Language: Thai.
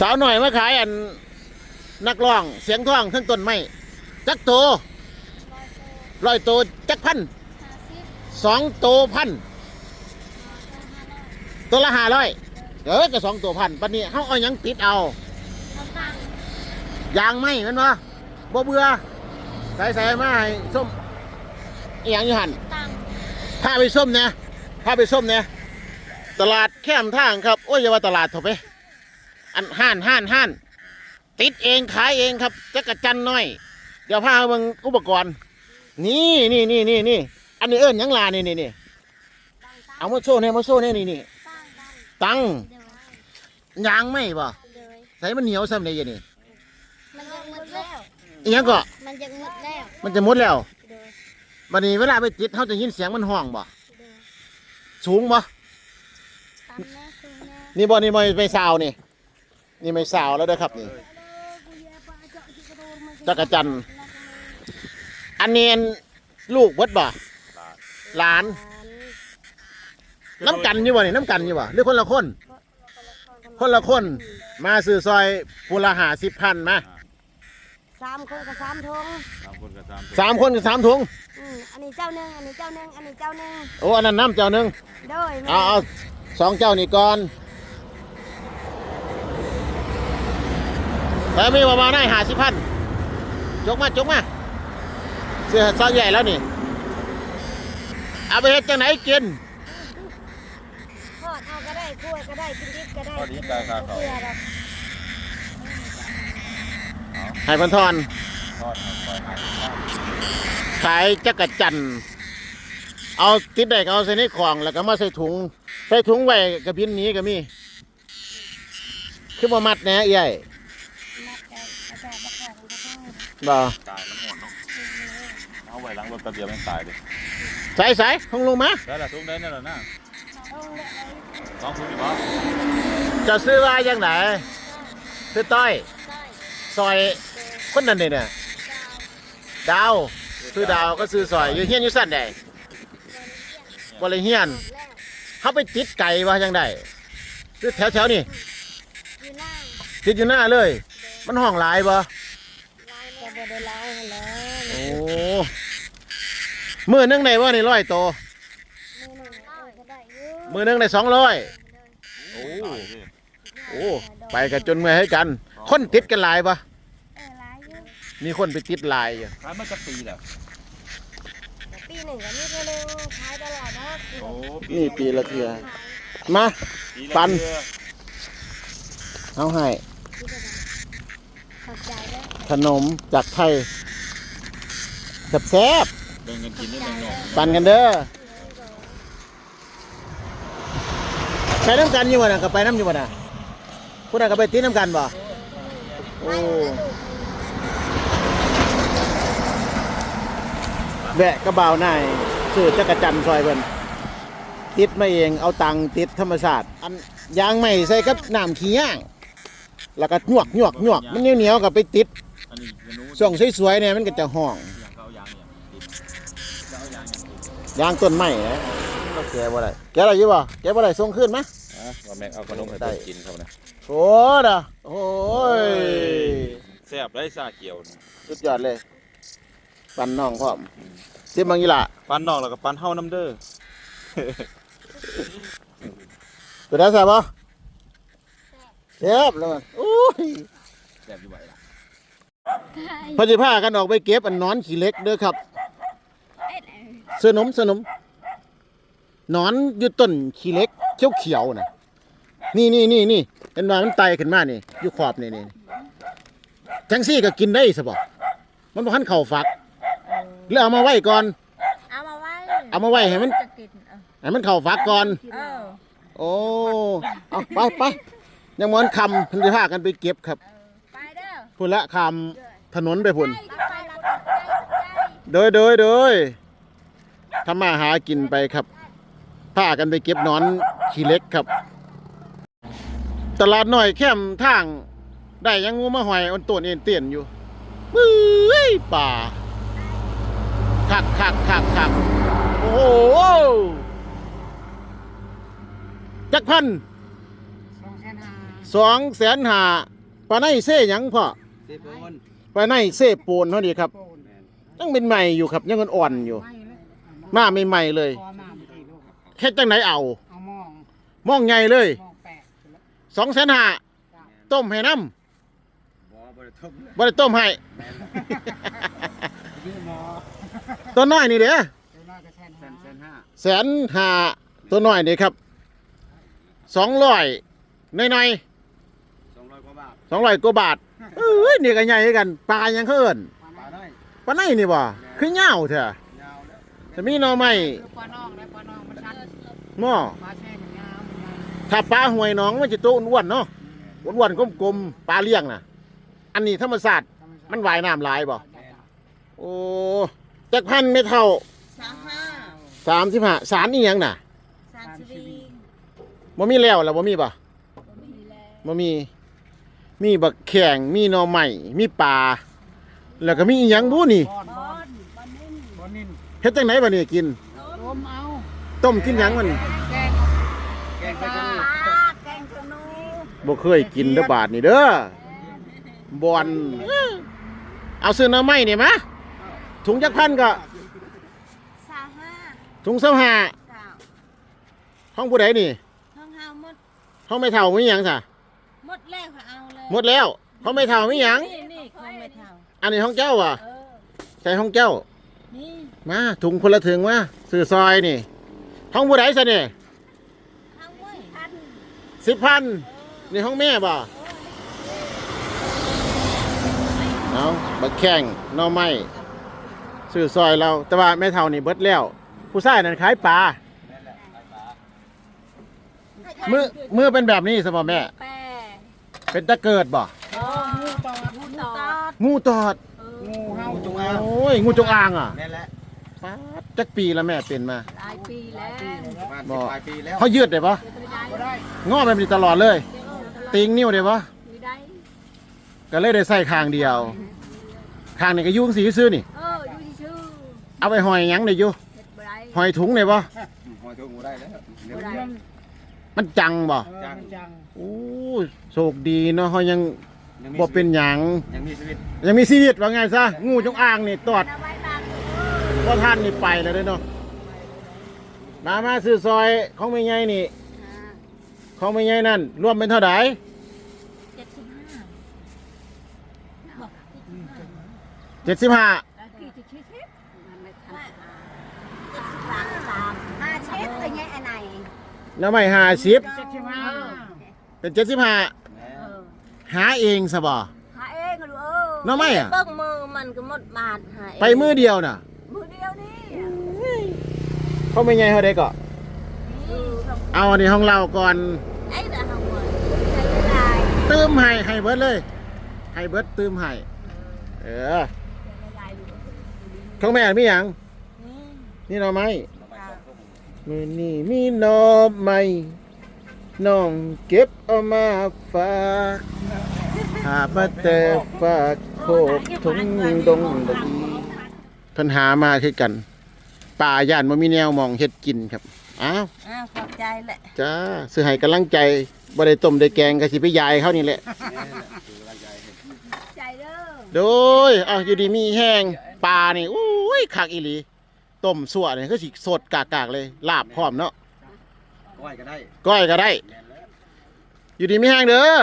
สาวหน่อยมาขายอันนักร้องเสียงท่องทั้งต้นไม้จักโตร้อยโตจักพันสองโตพันตัวละห้าร้อยเออก็สองตัวพันปันนี้เขาเอาหยังติดเอายางไหมแมันวะบ่เบื่อใส่ใส่มาให้ส้มอหย่างอยู่หันตังพาไปส้มเนี่ยพาไปส้มเนี่ยตลาดแคมทางครับ โอ้ยอย่าว่าตลาดเถอะไป อันห้านห้านห้านติดเองขายเองครับจักรจันทร์น้อย เดี๋ยวพาเบิ่งอุปกรณ์ นี่นี่นี่นี่นี่อันนี้เอิ้นหยังลานี่นี่นี่ตังเอามาโซ่เนี่ยมาโซ่เนี่ยนี่นี่ตังตังตังเดี๋ยวยางไหม่บ่เดี๋ยวใส่มันเหนียวซ้ำเลยนี่มันจะหมดแล้วอีหยังก็มันจะหมดแล้วมันจะหมดแล้วเดี๋ยวบัดนี้เวลาไปติดเขาจะยินเสียงมันห้องบ่เดี๋ยวสูงบ่ตังแน่คือแน่นี่บ่นี่ไม่ไม่ซาวนี่ นี่ไม่ซาวแล้วเด้อครับนี่จักรจันทร์อันนี้อันลูกเบิดบ่หลาน น้ำกันอยู่บ่นี่น้ำกันอยู่บ่หรือคนละคน คนละคนมาซื้อซอยพูละหาสิบพันมาสามคนกับสามทงสามคนกับสามสามคนกับสามถุงอืมอันนี้เจ้าหนึ่งอันนี้เจ้าหนึ่งอันนี้เจ้าหนึ่งโอ้อันนั้นน้ำเจ้าหนึ่งโดยแม่เอาเอาสองเจ้านี่ก่อน แล้วมีประมาณได้หาสิบพันจกมาจกมาเสื้อซอยใหญ่แล้วนี่ เอาไปเฮ็ดจังไหนกินทอดเอาก็ได้คั่วก็ได้กินดิบก็ได้พอดีจ่ายค่าเขาเพื่อเราให้พันทอนทอดเอาไปหาที่บ้านขายจักรจันทร์เอาติดได้ก็เอาใส่ในของแล้วก็มาใส่ถุง ใส่ถุงไว้กับพินหนี้ก็มี คือบ่มัดแหน่เอ้ย นัดกันเอาแต่บักของบักของ บ่ตายมันหมดเนาะเอาไว้หลังรถแป๊บเดียวแม่งตายเลยใส่ใส่ห้องลงมาได้ละทุกได้นั่นแหละนะเอาเลยเอาลองคุยดีบ่จะซื้อว่าจังไหนซื้อต้อยใส่ซอยคนนั้นนี่เนี่ยดาวซื้อดาวก็ซื้อซอยอยู่เฮียนอยู่สั่นใดบ่เลยเฮียนหมดแล้วเขาไปติดไก่ว่าจังไดซื้อแถวแถวๆนี่อยู่หน้าติดอยู่หน้าเลย มันห้องหลายบ่ ลายจะบ่ได้ลายหั่นแหล้วโอ้มือหนึงได้บ่นี่ร้อยโตมือหนึ่งเอาก็ได้อยู่มือหนึงได้สองร้อยโอ้ตายเลยโอ้ไปกันจนเมื่อยให้กัน คนติดกันหลายปะเออลายอยู่มีคนไปติดหลายอยู่ขายมาจะปีแล้วปีหนึ่งก็มีเท่านึงขายตลาดนะโอ้นี่ปีละเทือขายมา ปีละปัน เทื่อเอาให้ที่เท่าไหร่ขอบ ใจเด้อขนมจากไทยแซ่บแบ่งเงินกินนิดนึงเนาะๆปันกันเด้อไปน้ำกันอยู่บ่น่ะก็ไปน้ำอยู่บ่น่ะผู้นั้นก็ไปติดน้ำกันบ่โอ้แวะกระบ่าวนายซื้อจักรจันทร์ซอยเพิ่นติดมาเองเอาตังค์ติดธรรมชาติอันยางใหม่ใส่กับน้ำขี้ย่าง แล้วก็หยวกหยวกหยวกมันเหนียวๆก็ไปติดอันนี้เมนูช่วงสวยๆเนี่ยมันก็จะห้องอย่างเขาเอายางเนี่ยติดจะเอายางอย่างติดยางต้นไม้นะก็แกบ่ได้แกอะไรอยู่บ่แกบ่ได้ส่งขึ้นไหม อะว่าแม่งเอาขนมให้เพิ่นกินเขานะโอ้ด่ะโอ้ยแซ่บได้ซาเกียวนะสุดยอดเลย ปันน้องพร้อมซิมบางอีหละปันนอกแล้วก็ปันเฮาน้ำเด้อตัวได้แซ่บบ่แซ่บแล้วมันโอ้ ยแซ่บอยู่ไหวล่ะพอสิพากันออกไปเก็บอันนอนขี้เหล็กเด้อครับเอ็ดสนมสนมหนอนอยู่ต้นขี้เหล็กเขียวๆน่ะนี่นี่นี่นี่เห็นว่ามันไตขึ้นมานี่อยู่ขอบนี่นี่จังซี่ก็กินได้ซะบ่มันบ่ทันเข้าฝักหรือเอามาไว้ก่อน เอามาไว้เอามาไว้ให้มัน จะกินเออให้มันเข้าฝักก่อน เออ โอ้ เอาไปไป ยังมอนคำเพันธิพากันไปเก็บครับไปเด้อพุ่นละคำถนนไปพุ่น ไปละใจใจโดยโดยโดยทำมาหากินไปครับพากันไปเก็บหนอนขี้เล็กครับ ตลาดหน่อยแคมทาง ได้ยังงูมาหอยอันตัวเอ็นเตียนอยู่ปื้ยป่าคักคักคักคักโอ้โหจักพัน สองแสนห้าสองแสนหาปลาในเซ่หยังพ่อสิบโอนปลาในเซ่ปูนเท่านี้ครับยังเป็นใหม่อยู่ครับยังอ่อนๆอยู่มาใหม่ๆเลยพอมาไม่กี่ลูกแค่จังไหนเอา เอามองมองใหญ่เลยมองแปะแล้วสองแสนหาต้มให้น้บ่บริทุบำบ่ได้ต้มให้ยืมหมอตัวน้อยนี่เด้อเดี๋ยวน้อยก็แทนแสนแสนห้าแสนหาตัวน้อยนี่ครับสองร้อยน้อยสองร้อยกว่าบาท ๆ สองร้อยกว่าบาทเอ้ยนี่ก็ใหญ่คือกันปลายังเขาเอิ้นปลาได้ปลาในนี่บ่คือเหย้าเถอะยาวแล้วจะมีหน่อไม้คือปลาน้องและปลาน้องมันชันหม้อปลาแช่มันยาวมันมาถ้าปลาหวยน้องมันจะตัวอ้วนๆเนาะอ้วนๆกลมๆปลาเลี้ยงน่ะ อันนี้ธรรมศาสตร์ธรรชาติมันว่ายน้ำหลายบ่โอ้จักพันไม่เท่าสามห้าสามสิบห้าสารนี่ยังน่ะสามสิบสี่บ่มีแล้วแล้วบ่มีป่ะบ่มีแล้วบ่มี มีบักแข่งมีหน่อไม้มีปลาแล้วก็มีอีหยังบูนี่บอนบบออนนบอนนิ่มบอนนินเฮ็ดจังไหนบัดนี้กิน รวมเอา ต้มกินหยังมันแกงแกงไปจนปลาแกงขนูบ่เคยกินเด้อบาดนี่เด้อบ่อน เอาซื้อหน่อไม้นี่มาถุงจักพันก็สามห้าถุงเส้าห้าเก้าห้องผู้ใดนี่ห้องเฮาหมดห้องไม่เท่ามีหยังซะหมดแล้วค่ะเอาเลย หมดแล้วห้องไม่เท่ามีหยัง นี่นี่คงไม่เท่าอันนี้ห้องเจ้าอะเออใช่ห้องเจ้า นี่มาถุงคนละถึงมาซื้อซอยนี่ห้องผู้ใดซะนี่ห้าไว้พันสิบพันนี่ห้องแม่บ่เอาบักแข้งหน่อไม้ซื้อซอยเรา แต่ว่าแม่เท่านี่เบิดแล้ว ผู้ชายนั่นขายปลามือมือเป็นแบบนี้สมอแม่ แปร เป็นตะเกิดบ่โอ้งูตอดงูตอดงูตอดเอองูเห่าจงตัวอางโอ้ยงูจงอางอะนั่นแหละป๊าดจักปีแล้วแม่เป็นมาหลายปีแล้วประมาณบ่สิบปลายปีแล้วเขายืดได้ปะไม่ได้ก็ได้ง้อแบบนี้ตลอดเลย ติงนิ้วได้ปะไม่ได้ก็เลยได้ใส่คางเดียวคางนี่ก็ยุ่งสีซื้อนี่เอออยู่ชื่อเอาไปหอยหยังได้อยู่เฮ็ดบ่ได้หอยถุงได้ปะหอยทุกงูได้แล้วเดี๋ยวบ่ได้ มันมันจังบ่เออมันจังโอ้ยโชคดีเนาะเขายังยังมีบ่เป็นหยังยังมีชีวิตยังมีชีวิตว่าไงซะงูจงอางนี่ตอดเอาไว้บางว่าท่านนี่ไปแล้วเด้อเนาะมามาซื้อซอยของแม่ใหญ่นี่ของแม่ใหญ่นั่นรวมเป็นเท่าไหร่เจ็ดสิบห้าบอกเจ็ดสิบห้า แล้วกี่จะชี้ชิปมันไม่ทันเจ็ดสิบสามสามห้าชิปอะไรเงี้ยอันไหน แล้วไม่ห้าสิบเจ็ดสิบห้าเป็นเจ็ดสิบห้าแหมเออหาเองซะบ่หาเองก็ดูเออน้องไม่อะเบิ้งมือมันก็หมดบาทหาเองไปมือเดียวน่ะมือเดียวนี่เขาไม่ใหญ่เท่าใดก็นี่ชมเอาอันนี้ของเราก่อนไอ้เด้อหัวใช้ได้ตืมให้ให้เบิดเลยให้เบิดตืมให้เออได้ดูของแม่มีหยังนี่นี่หน่อไม้ต่อไปสองทุ่ม มือนี่มีหน่อไม้น้องเก็บเอามาฝากหามาแต่ฝากโคกทุงดงดงเพิ่นหามาคือกัน ป่าย่านบ่มีแนวมองเฮ็ดกินครับ อ้าว อ้าวขอบใจแหละจ้าซื้อให้กำลังใจบ่ได้ต้มได้แกงก็สิไปยายเขานี่แหละแม่น่ะคือรายใหญ่เห็นใจเด้อ โดยเอาอยู่ดีมีแห้งปลานี่อุ้ยคักอีหลี ต้มสั่วนี่คือสิสดกากๆเลย ลาบพร้อมเนาะก้อยก็ได้ก้อยก็ได้ แม่นแล้ว อยู่ดีมีแห้งเด้อ